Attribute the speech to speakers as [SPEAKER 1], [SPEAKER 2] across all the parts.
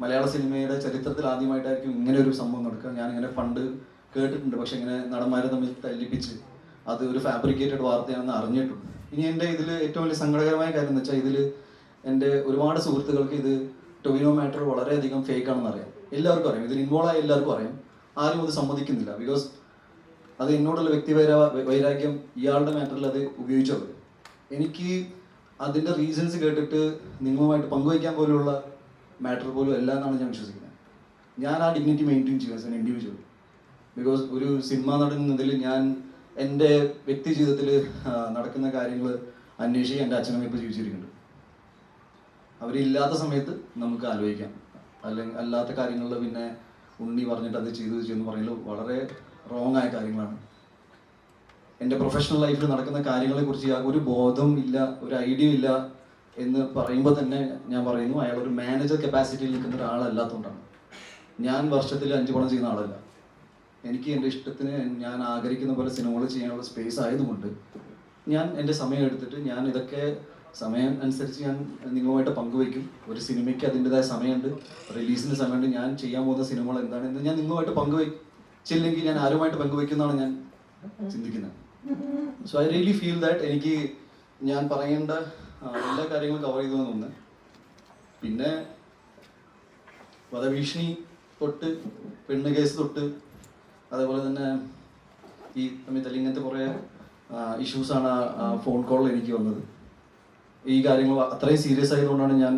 [SPEAKER 1] മലയാള സിനിമയുടെ ചരിത്രത്തിൽ ആദ്യമായിട്ടായിരിക്കും ഇങ്ങനെ ഒരു സംഭവം നടക്കുക. ഞാനിങ്ങനെ ഫണ്ട് കേട്ടിട്ടുണ്ട്. പക്ഷെ ഇങ്ങനെ നടന്മാരെ തമ്മിൽ തല്ലിപ്പിച്ച് അത് ഒരു ഫാബ്രിക്കേറ്റഡ് വാർത്തയാണെന്ന് അറിഞ്ഞിട്ടുണ്ട്. ഇനി എന്റെ ഇതിൽ ഏറ്റവും വലിയ സങ്കടകരമായ കാര്യം എന്ന് വെച്ചാൽ ഇതിൽ എന്റെ ഒരുപാട് സുഹൃത്തുക്കൾക്ക് ഇത് ടൊവിനോ മാറ്റർ വളരെയധികം ഫേക്ക് ആണെന്ന് അറിയാം. എല്ലാവർക്കും അറിയാം. ഇതിൽ ഇൻവോൾവ് ആയ എല്ലാവർക്കും അറിയാം. ആരും അത് സമ്മതിക്കുന്നില്ല. ബിക്കോസ് അത് എന്നോടുള്ള വ്യക്തി വൈരാ- വൈരാഗ്യം ഇയാളുടെ മാറ്ററിൽ അത് ഉപയോഗിച്ചത് എനിക്ക് അതിന്റെ റീസൺസ് കേട്ടിട്ട് നിങ്ങളുമായിട്ട് പങ്കുവയ്ക്കാൻ പോലുള്ള മാറ്റർ പോലും അല്ല എന്നാണ് ഞാൻ വിശ്വസിക്കുന്നത്. ഞാൻ ആ ഡിഗ്നിറ്റി മെയിന്റെയിൻ ചെയ്യുക ആസ് എൻ ഇൻഡിവിജ്വൽ ബിക്കോസ് ഒരു സിനിമ നടൻ ഞാൻ എന്റെ വ്യക്തി ജീവിതത്തിൽ നടക്കുന്ന കാര്യങ്ങൾ അന്വേഷിച്ച് എന്റെ അച്ഛനും ഇപ്പോൾ ജീവിച്ചിരിക്കുന്നുണ്ട്. അവരില്ലാത്ത സമയത്ത് നമുക്ക് ആലോചിക്കാം. അല്ലെങ്കിൽ അല്ലാത്ത കാര്യങ്ങളിൽ പിന്നെ ഉണ്ണി പറഞ്ഞിട്ട് അത് ചെയ്തു ചെയ്യുന്നു പറഞ്ഞാൽ വളരെ റോങ് ആയ കാര്യങ്ങളാണ്. എന്റെ പ്രൊഫഷണൽ ലൈഫിൽ നടക്കുന്ന കാര്യങ്ങളെക്കുറിച്ച് ഒരു ബോധം ഇല്ല ഒരു ഐഡിയ ഇല്ല എന്ന് പറയുമ്പോൾ തന്നെ ഞാൻ പറയുന്നു അയാൾ ഒരു മാനേജർ കപ്പാസിറ്റിയിൽ നിൽക്കുന്ന ഒരാളല്ലാത്തതുകൊണ്ടാണ് ഞാൻ വർഷത്തിൽ അഞ്ച് പണം ചെയ്യുന്ന ആളല്ല. എനിക്ക് എന്റെ ഇഷ്ടത്തിന് ഞാൻ ആഗ്രഹിക്കുന്ന പോലെ സിനിമകൾ ചെയ്യാനുള്ള സ്പേസ് ആയതുകൊണ്ട് ഞാൻ എന്റെ സമയം എടുത്തിട്ട് ഞാൻ ഇതൊക്കെ സമയം അനുസരിച്ച് ഞാൻ നിങ്ങളുമായിട്ട് പങ്കുവയ്ക്കും. ഒരു സിനിമയ്ക്ക് അതിന്റെതായ സമയമുണ്ട്. റിലീസിന് സമയമുണ്ട്. ഞാൻ ചെയ്യാൻ പോകുന്ന സിനിമകൾ എന്താണ് എന്ന് ഞാൻ നിങ്ങളുമായിട്ട് പങ്കുവയ്ച്ചില്ലെങ്കിൽ ഞാൻ ആരുമായിട്ട് പങ്കുവയ്ക്കുന്നതാണ് ഞാൻ ചിന്തിക്കുന്നത്. So I really feel that എനിക്ക് ഞാൻ പറയേണ്ട എല്ലാ കാര്യങ്ങളും കവർ ചെയ്തു എന്ന് തോന്നുന്നു. പിന്നെ വധഭീഷണി തൊട്ട് പെണ്ണ് കേസ് തൊട്ട് അതേപോലെ തന്നെ ഈ സമയത്ത് ഇങ്ങനത്തെ കുറേ ഇഷ്യൂസാണ് ഫോൺ കോളിൽ എനിക്ക് വന്നത്. ഈ കാര്യങ്ങൾ അത്രയും സീരിയസ് ആയതുകൊണ്ടാണ് ഞാൻ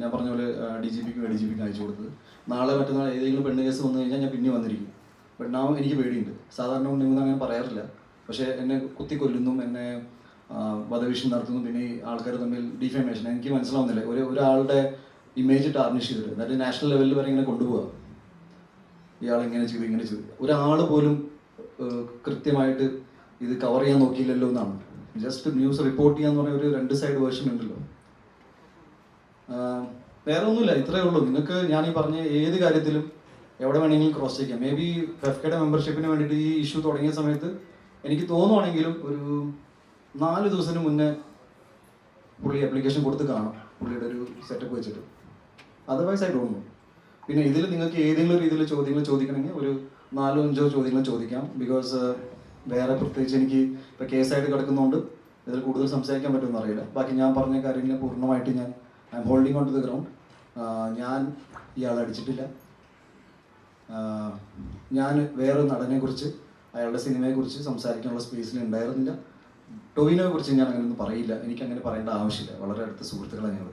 [SPEAKER 1] ഞാൻ പറഞ്ഞ പോലെ ഡി ജി പിക്കും എ ഡി ജി പിക്കും അയച്ചു കൊടുത്തത്. നാളെ മറ്റന്നാൾ ഏതെങ്കിലും പെണ്ണ് കേസ് വന്നു കഴിഞ്ഞാൽ ഞാൻ പിന്നെ വന്നിരിക്കും. നാവും എനിക്ക് പേടിയുണ്ട്. സാധാരണ നിങ്ങൾ അങ്ങനെ പറയാറില്ല. പക്ഷേ എന്നെ കുത്തിക്കൊല്ലുന്നു എന്നെ ആ, വധഭീഷണി നടത്തുന്നു പിന്നെ ഈ ആൾക്കാർ തമ്മിൽ ഡിഫേമേഷൻ എനിക്ക് മനസ്സിലാവുന്നില്ല. ഒരു ഒരാളുടെ ഇമേജ് ടാർണിഷ് ചെയ്തിട്ട് എന്നിട്ട് നാഷണൽ ലെവലിൽ വരെ ഇങ്ങനെ കൊണ്ടുപോകുക ഇയാൾ ഇങ്ങനെ ചെയ്തു ഇങ്ങനെ ചെയ്തു. ഒരാൾ പോലും കൃത്യമായിട്ട് ഇത് കവർ ചെയ്യാൻ നോക്കിയില്ലല്ലോ എന്നാണ്. ജസ്റ്റ് ന്യൂസ് റിപ്പോർട്ട് ചെയ്യാന്ന് പറഞ്ഞ ഒരു രണ്ട് സൈഡ് വേർഷൻ ഉണ്ടല്ലോ. വേറെ ഒന്നുമില്ല ഇത്രയേ ഉള്ളൂ. നിങ്ങൾക്ക് ഞാൻ ഈ പറഞ്ഞ ഏത് കാര്യത്തിലും എവിടെ വേണമെങ്കിലും ക്രോസ് ചെയ്യാം. മേ ബി ഫെഫ്കയുടെ മെമ്പർഷിപ്പിന് വേണ്ടിയിട്ട് ഈ ഇഷ്യൂ തുടങ്ങിയ സമയത്ത് എനിക്ക് തോന്നുവാണെങ്കിലും ഒരു നാല് ദിവസത്തിന് മുന്നേ പുള്ളി അപ്ലിക്കേഷൻ കൊടുത്ത് കാണും. പുള്ളിയുടെ ഒരു സെറ്റപ്പ് വെച്ചിട്ട്. അതർവൈസ് ആയി തോന്നുന്നു പിന്നെ ഇതിൽ നിങ്ങൾക്ക് ഏതെങ്കിലും രീതിയിൽ ചോദ്യങ്ങൾ ചോദിക്കണമെങ്കിൽ ഒരു നാലോ അഞ്ചോ ചോദ്യങ്ങൾ ചോദിക്കാം. ബിക്കോസ് വേറെ പ്രത്യേകിച്ച് എനിക്ക് ഇപ്പോൾ കേസായിട്ട് കിടക്കുന്നതുകൊണ്ട് ഇതിൽ കൂടുതൽ സംസാരിക്കാൻ പറ്റുമെന്ന് അറിയില്ല. ബാക്കി ഞാൻ പറഞ്ഞ കാര്യങ്ങൾ പൂർണമായിട്ട് ഞാൻ I'm holding on to the ground ഞാൻ ഇയാളെ അടിച്ചിട്ടില്ല. ഞാൻ വേറൊരു നടനെക്കുറിച്ച് അയാളുടെ സിനിമയെക്കുറിച്ച് സംസാരിക്കാനുള്ള സ്പേസിൽ ഉണ്ടായിരുന്നില്ല. ടൊവിനോയെ കുറിച്ച് ഞാൻ അങ്ങനെ ഒന്നും പറയില്ല. എനിക്ക് അങ്ങനെ പറയേണ്ട ആവശ്യമില്ല. വളരെ അടുത്ത സുഹൃത്തുക്കളാണ് ഞങ്ങൾ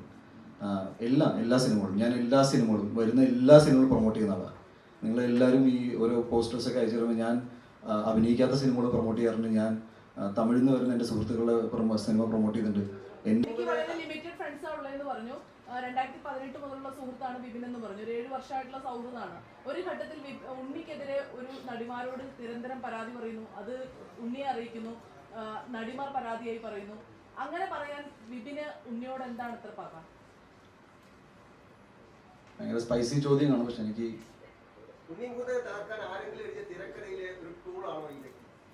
[SPEAKER 1] എല്ലാം എല്ലാ സിനിമകളും. ഞാൻ എല്ലാ സിനിമകളും വരുന്ന എല്ലാ സിനിമകളും പ്രൊമോട്ട് ചെയ്യുന്ന ആളാണ് നിങ്ങൾ എല്ലാവരും ഈ ഓരോ പോസ്റ്റേഴ്സൊക്കെ അയച്ചു തരുമ്പോൾ ഞാൻ അഭിനയിക്കാത്ത സിനിമകൾ പ്രൊമോട്ട് ചെയ്യാറുണ്ട്. ഞാൻ തമിഴിൽ നിന്ന് വരുന്ന എന്റെ സുഹൃത്തുക്കളെ പ്രൊമോ സിനിമ പ്രൊമോട്ട് ചെയ്തിട്ടുണ്ട്.
[SPEAKER 2] പറഞ്ഞു. രണ്ടായിരത്തി പതിനെട്ട് മുതലുള്ള സുഹൃത്താണ് ബിബിൻ എന്ന് പറഞ്ഞു. ഒരു ഏഴ് വർഷമായിട്ടുള്ള സൗഹൃദമാണ് ഒരു ഘട്ടത്തിൽ ഉണ്ണിക്കെതിരെ ഒരു നടിമാരോട് നിരന്തരം പരാതി പറയുന്നു. അത് ഉണ്ണിയെ അറിയിക്കുന്നു. നടിമാർ പരാതിയായി പറയുന്നു. അങ്ങനെ പറയാൻ വിപിന് ഉണ്ണിയോട് എന്താണ് ഇത്ര പക
[SPEAKER 1] ഭയങ്കര സ്പൈസി ചോദ്യമാണ് പക്ഷെ എനിക്ക്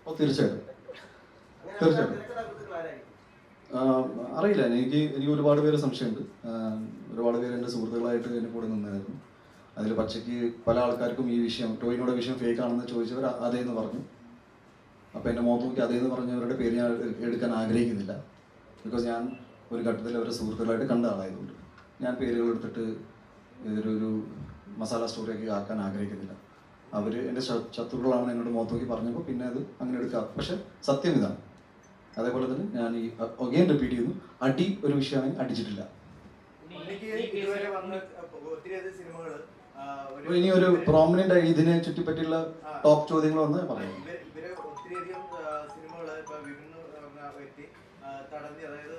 [SPEAKER 1] ഓ തീർച്ചയായിട്ടും. അറിയില്ല. എനിക്ക് എനിക്ക് ഒരുപാട് പേര് സംശയമുണ്ട്. ഒരുപാട് പേര് എന്റെ സുഹൃത്തുക്കളായിട്ട് എന്റെ കൂടെ നിന്നായിരുന്നു. അതിൽ പച്ചയ്ക്ക് പല ആൾക്കാർക്കും ഈ വിഷയം ടോയിനോടെ വിഷയം ഫേക്ക് ആണെന്ന് ചോദിച്ചവർ അതേ അതേന്ന് പറഞ്ഞു. അപ്പോൾ എന്റെ മുഖത്ത് നോക്കി അതേന്ന് പറഞ്ഞവരുടെ പേര് ഞാൻ എടുക്കാൻ ആഗ്രഹിക്കുന്നില്ല. ബിക്കോസ് ഞാൻ ഒരു ഘട്ടത്തിൽ അവരെ സുഹൃത്തുക്കളായിട്ട് കണ്ട ആളായതുകൊണ്ട് ഞാൻ പേരുകൾ എടുത്തിട്ട് ഇതൊരു മസാല സ്റ്റോറിയൊക്കെ ആക്കാൻ ആഗ്രഹിക്കുന്നില്ല. അവർ എന്റെ ശത്രുക്കളാണ് എന്നോട് മുഖത്ത് നോക്കി പറഞ്ഞപ്പോൾ പിന്നെ അത് അങ്ങനെ എടുക്കാം. പക്ഷെ സത്യം ഇതാണ്. അതേപോലെ തന്നെ ഞാൻ ഈ ഒഗെയിൻ റിപ്പീറ്റ് ചെയ്യുന്നു. അടി ഒരു വിഷയമാണെങ്കിൽ അടിച്ചിട്ടില്ല. ഇനി ഒരു പ്രോമിനന്റ് ആയി ഇതിനെ ചുറ്റിപ്പറ്റിയുള്ള ടോപ്പ് ചോദ്യങ്ങൾ വന്ന് പറയാം.
[SPEAKER 3] പറഞ്ഞ തടഞ്ഞു അതായത്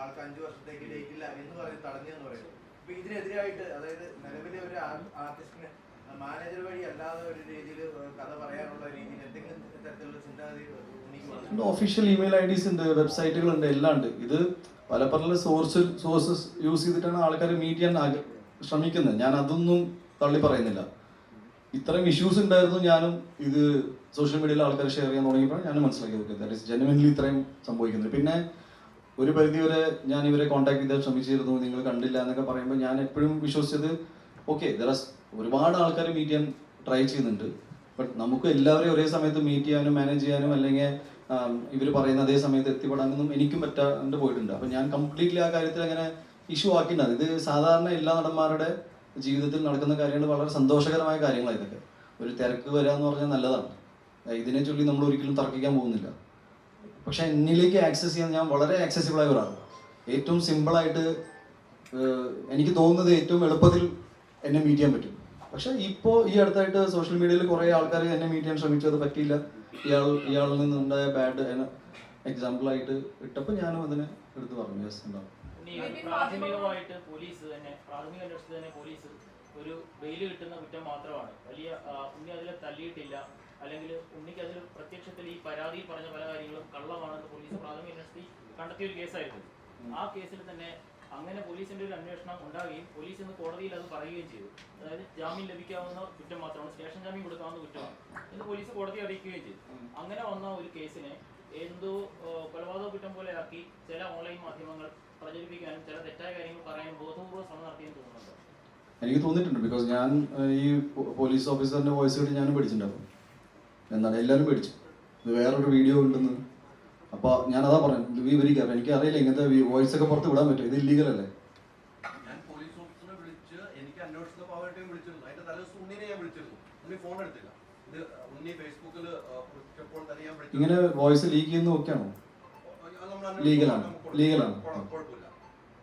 [SPEAKER 3] ആൾക്ക് അഞ്ചു വർഷത്തേക്ക് ഡേറ്റ് എന്ന് പറഞ്ഞ് തടഞ്ഞു എന്ന് പറയുന്നത് അപ്പൊ ഇതിനെതിരായിട്ട് അതായത് നിലവിലെ ഒരു ആർട്ടിസ്റ്റിന് മാനേജർ വഴി അല്ലാതെ ഒരു രീതിയിൽ കഥ പറയാനുള്ള രീതിയിൽ എന്തെങ്കിലും തരത്തിലുള്ള ചിന്താഗതി?
[SPEAKER 1] ഒഫീഷ്യൽ ഇമെയിൽ ഐ ഡീസ് ഉണ്ട് വെബ്സൈറ്റുകളുണ്ട് എല്ലാം ഉണ്ട്. ഇത് പല പല സോഴ്സ് സോഴ്സസ് യൂസ് ചെയ്തിട്ടാണ് ആൾക്കാർ മീറ്റ് ചെയ്യാൻ ശ്രമിക്കുന്നത്. ഞാൻ അതൊന്നും തള്ളി പറയുന്നില്ല. ഇത്രയും ഇഷ്യൂസ് ഉണ്ടായിരുന്നു ഞാനും ഇത് സോഷ്യൽ മീഡിയയിൽ ആൾക്കാർ ഷെയർ ചെയ്യാൻ തുടങ്ങിയപ്പോൾ ഞാൻ മനസ്സിലാക്കി ഓക്കെ ദാറ്റ് ഇസ് ജെനുവൻലി ഇത്രയും സംഭവിക്കുന്നത് പിന്നെ ഒരു പരിധി വരെ ഞാൻ ഇവരെ കോൺടാക്ട് ചെയ്താൽ ശ്രമിച്ചിരുന്നു നിങ്ങൾ കണ്ടില്ല എന്നൊക്കെ പറയുമ്പോൾ ഞാൻ എപ്പോഴും വിശ്വസിച്ചത് ഓക്കെ ഒരുപാട് ആൾക്കാർ മീറ്റ് ചെയ്യാൻ ട്രൈ ചെയ്യുന്നുണ്ട് ബട്ട് നമുക്ക് എല്ലാവരെയും ഒരേ സമയത്ത് മീറ്റ് ചെയ്യാനും മാനേജ് ചെയ്യാനും അല്ലെങ്കിൽ ഇവർ പറയുന്ന അതേ സമയത്ത് എത്തിപ്പെടാനൊന്നും എനിക്കും പറ്റാണ്ട് പോയിട്ടുണ്ട്. അപ്പം ഞാൻ കംപ്ലീറ്റ്ലി ആ കാര്യത്തിൽ അങ്ങനെ ഇഷ്യൂ ആക്കിയിട്ടുണ്ട്. ഇത് സാധാരണ എല്ലാ നടന്മാരുടെ ജീവിതത്തിൽ നടക്കുന്ന കാര്യങ്ങൾ വളരെ സന്തോഷകരമായ കാര്യങ്ങളാണ് ഇതൊക്കെ. ഒരു തിരക്ക് വരിക എന്ന് പറഞ്ഞാൽ നല്ലതാണ്. ഇതിനെ ചൊല്ലി നമ്മൾ ഒരിക്കലും തർക്കിക്കാൻ പോകുന്നില്ല. പക്ഷെ എന്നിലേക്ക് ആക്സസ് ചെയ്യാൻ ഞാൻ വളരെ ആക്സസിബിൾ ആയ ഒരാളാണ്. ഏറ്റവും സിമ്പിളായിട്ട് എനിക്ക് തോന്നുന്നത് ഏറ്റവും എളുപ്പത്തിൽ എന്നെ മീറ്റ് ചെയ്യാൻ പറ്റും. പക്ഷെ ഇപ്പോൾ ഈ അടുത്തായിട്ട് സോഷ്യൽ മീഡിയയിൽ കുറേ ആൾക്കാർ എന്നെ മീറ്റ് ചെയ്യാൻ ശ്രമിച്ചു. അത് പറ്റിയില്ല. ഇയാൾ ഇയാളിൽ നിന്നുണ്ടായ ബാഡ് എക്സാമ്പിൾ ആയിട്ട് ഇട്ടപ്പോൾ ഞാനും അതിനെ എടുത്ത് പറഞ്ഞു. യെസ് ഉണ്ടാവും
[SPEAKER 4] ഒരു വെയിൽ കിട്ടുന്ന കുറ്റം മാത്രമാണ്. വലിയ ഉണ്ണി അതിൽ തല്ലിയിട്ടില്ല അല്ലെങ്കിൽ ഉണ്ണിക്ക് അതിൽ പ്രത്യക്ഷത്തിൽ ഈ പരാതിയിൽ പറഞ്ഞ പല കാര്യങ്ങളും കള്ളമാണെന്ന് പോലീസ് പ്രാഥമിക അന്വേഷണത്തിൽ കണ്ടെത്തിയ ഒരു കേസായിരുന്നു. ആ കേസിൽ തന്നെ അങ്ങനെ പോലീസിന്റെ ഒരു അന്വേഷണം ഉണ്ടാവുകയും പോലീസ് ഇന്ന് കോടതിയിൽ അത് പറയുകയും ചെയ്തു. അതായത് ജാമ്യം ലഭിക്കാവുന്ന കുറ്റം മാത്രമാണ് സ്റ്റേഷൻ ജാമ്യം കൊടുക്കാവുന്ന കുറ്റമാണ്. എന്ന് പോലീസ് കോടതി അറിയിക്കുകയും ചെയ്തു. അങ്ങനെ വന്ന ഒരു കേസിനെ എന്തോ കൊലപാതക കുറ്റം പോലെ ആക്കി ചില ഓൺലൈൻ മാധ്യമങ്ങൾ പ്രചരിപ്പിക്കാനും ചില തെറ്റായ കാര്യങ്ങൾ പറയാനും ബോധപൂർവം ശ്രമം നടത്തിയെന്ന് തോന്നുന്നുണ്ട്?
[SPEAKER 1] എനിക്ക് തോന്നിയിട്ടുണ്ട് ബിക്കോസ് ഞാൻ ഈ പോലീസ് ഓഫീസറിന്റെ വോയിസ് കേട്ട് ഞാനും പേടിച്ചിട്ടുണ്ടാവും. എന്താണ് എല്ലാവരും പേടിച്ചു ഇത് വേറൊരു വീഡിയോ ഉണ്ടെന്ന്. അപ്പൊ ഞാനതാ അതാ പറഞ്ഞു ഇത് വെരി കെയർ എനിക്ക് അറിയില്ല ഇങ്ങനത്തെ വോയിസ് ഒക്കെ പുറത്ത് വിടാൻ പറ്റും ഇത് ഇല്ലീഗൽ അല്ലേ? ഇങ്ങനെ വോയിസ് ലീക്ക് ചെയ്യുന്ന ഒക്കെയാണോ?
[SPEAKER 5] ലീഗലാണ് ലീഗലാണ്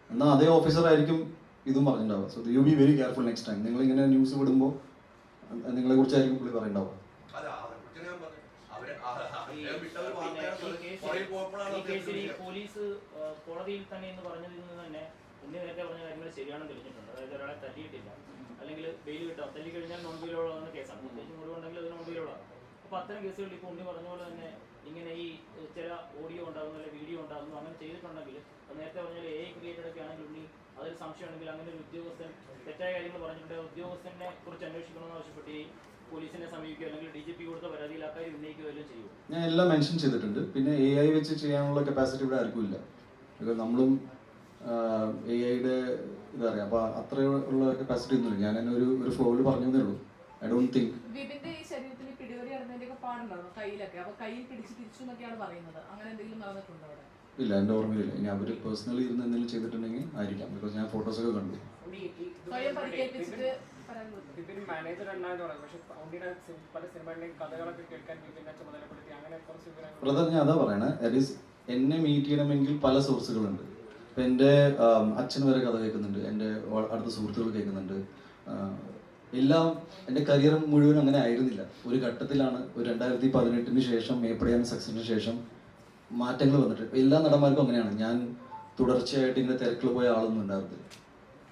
[SPEAKER 1] എന്നാൽ അതേ ഓഫീസർ ആയിരിക്കും ഇതും പറഞ്ഞിട്ടുണ്ടാവുക. So you be very careful next time നിങ്ങൾ ഇങ്ങനെ ന്യൂസ് വിടുമ്പോൾ നിങ്ങളെ കുറിച്ചായിരിക്കും പുള്ളി പറയുണ്ടാവുക
[SPEAKER 4] പോലീസ് കോടതിയിൽ തന്നെ എന്ന് പറഞ്ഞതിൽ നിന്ന് തന്നെ ഇന്ന് നേരത്തെ പറഞ്ഞ കാര്യങ്ങൾ ശരിയാണെന്ന് തെളിഞ്ഞിട്ടുണ്ട്. അതായത് ഒരാളെ തല്ലിയിട്ടില്ല. അല്ലെങ്കിൽ ബെയിൽ കിട്ടാം. തല്ലി കഴിഞ്ഞാൽ നോൺ ബെയിലോളാകുന്ന കേസാണ്. പ്രത്യേകിച്ച് മുറിവുണ്ടെങ്കിൽ അത് നോൺ ബെയിലോളാണ് അപ്പൊ അത്തരം കേസുകളിൽ ഇപ്പോൾ ഉണ്ണി പറഞ്ഞ പോലെ തന്നെ ഇങ്ങനെ ഈ ചില ഓഡിയോ ഉണ്ടാകുന്നു അല്ലെങ്കിൽ വീഡിയോ ഉണ്ടാകുന്നു അങ്ങനെ ചെയ്തിട്ടുണ്ടെങ്കിൽ നേരത്തെ പറഞ്ഞാൽ എ ക്രിയേറ്റഡ് ഒക്കെ ആണെങ്കിൽ ഉണ്ണി അതൊരു സംശയമാണെങ്കിൽ അങ്ങനെ ഒരു ഉദ്യോഗസ്ഥൻ തെറ്റായ കാര്യങ്ങൾ പറഞ്ഞിട്ടുണ്ട്. ഉദ്യോഗസ്ഥനെ കുറിച്ച് അന്വേഷിക്കണമെന്ന് ആവശ്യപ്പെട്ട് ഡി
[SPEAKER 1] ഞാൻ എല്ലാം മെൻഷൻ ചെയ്തിട്ടുണ്ട്. പിന്നെ എ ഐ വെച്ച് ചെയ്യാനുള്ള കപ്പാസിറ്റി ഇവിടെ ആർക്കും ഇല്ല. നമ്മളും എ ഐയുടെ ഇതാ അപ്പോൾ അത്ര ഉള്ള കപ്പാസിറ്റി ഒന്നുമില്ല. ഞാൻ തന്നെ ഒരു ഒരു ഫ്ലോയിൽ പറഞ്ഞു തന്നേ ഉള്ളൂ. ഐ ഡോണ്ട് തിങ്ക്
[SPEAKER 2] അപ്പൊ
[SPEAKER 1] ഇല്ല എന്റെ ഓർമ്മയില്ല ഇനി അവർ പേഴ്സണലി ഇരുന്ന് എന്തെങ്കിലും ചെയ്തിട്ടുണ്ടെങ്കിൽ ആയിരിക്കാം. ബിക്കോസ് ഞാൻ ഫോട്ടോസ് ഒക്കെ കണ്ടു.
[SPEAKER 2] സ്വയം പരിക്കേൽപ്പിച്ചിട്ട് പരാതി കൊടുത്തു
[SPEAKER 6] വിപിൻ മാനേജർ ഉണ്ടായെന്ന് പറയാം പക്ഷെ ഔണ്ടിയുടെ സി- പല സിനിമകളിലെയും കഥകളൊക്കെ കേൾക്കാൻ വിപിനെ ചുമതലപ്പെടുത്തി അങ്ങനെ കുറച്ച്
[SPEAKER 1] ബ്രദർ ഞാൻ അതാ പറയണേ. ദാറ്റ് ഈസ് എന്നെ മീറ്റ് ചെയ്യണമെങ്കിൽ പല സോഴ്സുകളുണ്ട് ഇപ്പം എന്റെ അച്ഛൻ വരെ കഥ കേൾക്കുന്നുണ്ട്. എന്റെ അടുത്ത സുഹൃത്തുക്കൾ കേൾക്കുന്നുണ്ട്. എല്ലാം എന്റെ കരിയർ മുഴുവൻ അങ്ങനെ ആയിരുന്നില്ല. ഒരു ഘട്ടത്തിലാണ് ഒരു രണ്ടായിരത്തി പതിനെട്ടിന് ശേഷം മേപ്പടിയാൻ സക്സസിന് ശേഷം മാറ്റങ്ങൾ വന്നിട്ട്. എല്ലാ നടന്മാർക്കും അങ്ങനെയാണ്. ഞാൻ തുടർച്ചയായിട്ട് ഇങ്ങനെ തിരക്കിൽ പോയ ആളൊന്നും ഉണ്ടായിരുന്നില്ല.